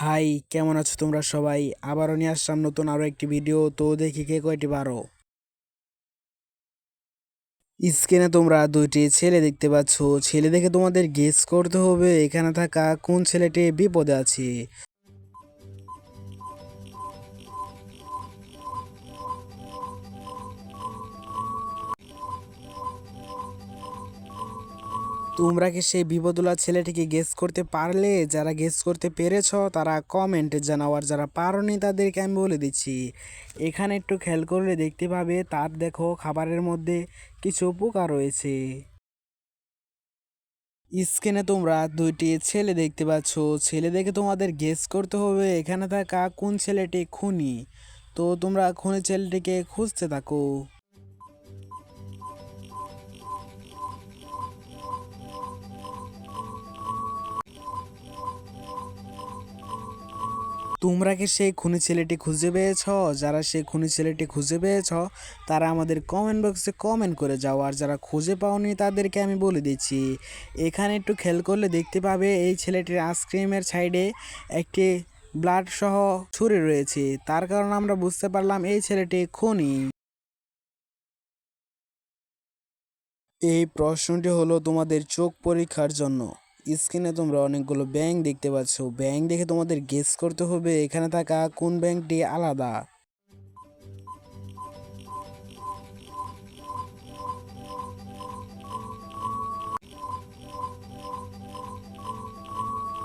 High, কেমন আছো তোমরা সবাই? আবারও নিয়ে আসলাম নতুন আরও একটি ভিডিও তো দেখি কে কয়টি পারো। স্ক্রিনে তোমরা দুইটি ছেলে দেখতে পাচ্ছ। ছেলে দেখে তোমাদের গেস করতে হবে, এখানে থাকা কোন ছেলেটি বিপদে আছে। তোমরা কি সেই বিপদুলা ছেলেটিকে গেস করতে পারলে? যারা গেস করতে পেরেছ, তারা কমেন্টে জানাও। আর যারা পারোনি, তাদেরকে আমি বলে দিচ্ছি, এখানে একটু খেয়াল করলে দেখতে পাবে, তার দেখো, খাবারের মধ্যে কিছু পোকা রয়েছে। স্ক্রিনে তোমরা দুইটি ছেলে দেখতে পাচ্ছ। ছেলে দেখে তোমাদের গেস করতে হবে, এখানে থাকা কোন ছেলেটি খুনি? তো তোমরা খুনি ছেলেটিকে খুঁজতে থাকো। তোমরা কি সেই খুনি ছেলেটি খুঁজে পেয়েছ? যারা সেই খুনি ছেলেটি খুঁজে পেয়েছ, তারা আমাদের কমেন্ট বক্সে কমেন্ট করে যাও, আর যারা খুঁজে পাওনি তাদেরকে আমি বলে দিচ্ছি। এখানে একটু খেয়াল করলে দেখতে পাবে এই ছেলেটির আইসক্রিমের সাইডে একটি ব্লাড সহ ছুরি রয়েছে। তার কারণে আমরা বুঝতে পারলাম এই ছেলেটি খুনি। এই প্রশ্নটি হলো, তোমাদের চোখ পরীক্ষার জন্য। স্ক্রিনে তোমরা অনেকগুলো ব্যাংক দেখতে পাচ্ছ। ব্যাংক দেখে তোমাদের গেস করতে হবে, এখানে থাকা কোন ব্যাংকটি আলাদা?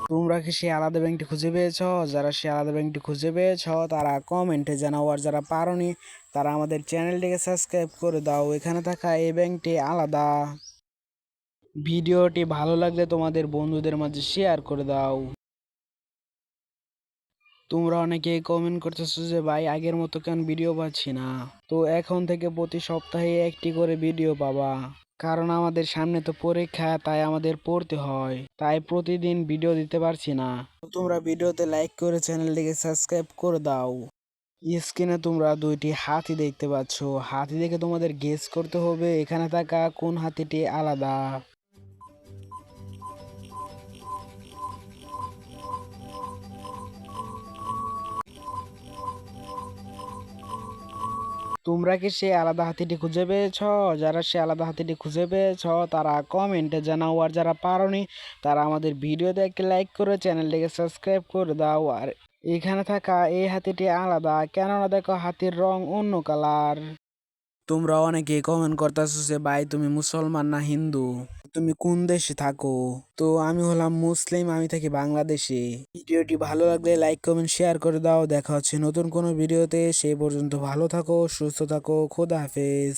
তোমরা কি সেই আলাদা ব্যাংকটি খুঁজে পেয়েছ? যারা সেই আলাদা ব্যাংকটি খুঁজে পেয়েছ, তারা কমেন্টে জানাও, আর যারা পারোনি, তারা আমাদের চ্যানেলটিকে সাবস্ক্রাইব করে দাও। এখানে থাকা এই ব্যাংকটি আলাদা। ভিডিওটি ভালো লাগলে তোমাদের বন্ধুদের মাঝে শেয়ার করে দাও। তোমরা অনেকে কমেন্ট করতেছো যে, ভাই, আগের মতো কেন ভিডিও পাচ্ছি না? তো এখন থেকে প্রতি সপ্তাহে একটি করে ভিডিও পাবা। কারণ আমাদের সামনে তো পরীক্ষা, তাই আমাদের পড়তে হয়। তাই প্রতিদিন ভিডিও দিতে পারছি না। তোমরা ভিডিওতে লাইক করে চ্যানেলটিকে সাবস্ক্রাইব করে দাও। স্ক্রিনে তোমরা দুইটি হাতি দেখতে পাচ্ছ। হাতি দেখে তোমাদের গেস করতে হবে, এখানে থাকা কোন হাতিটি আলাদা। তোমরা কি সেই আলাদা হাতিটি খুঁজে পেয়েছ? যারা সে আলাদা হাতিটি খুঁজে পেয়েছ, তারা কমেন্টে জানাও। আর যারা পারোনি, তারা আমাদের ভিডিওতে একটি লাইক করে চ্যানেলটিকে সাবস্ক্রাইব করে দাও। আর এখানে থাকা এই হাতিটি আলাদা, কেননা দেখো হাতির রং অন্য কালার তোমরা অনেকে কমেন্ট করতেছো যে, ভাই, তুমি মুসলমান না হিন্দু? তুমি কোন দেশে থাকো? তো আমি হলাম মুসলিম, আমি থাকি বাংলাদেশে। ভিডিওটি ভালো লাগলে লাইক, কমেন্ট, শেয়ার করে দাও। দেখা হচ্ছে নতুন কোনো ভিডিওতে। সেই পর্যন্ত ভালো থাকো, সুস্থ থাকো, খোদা হাফেজ।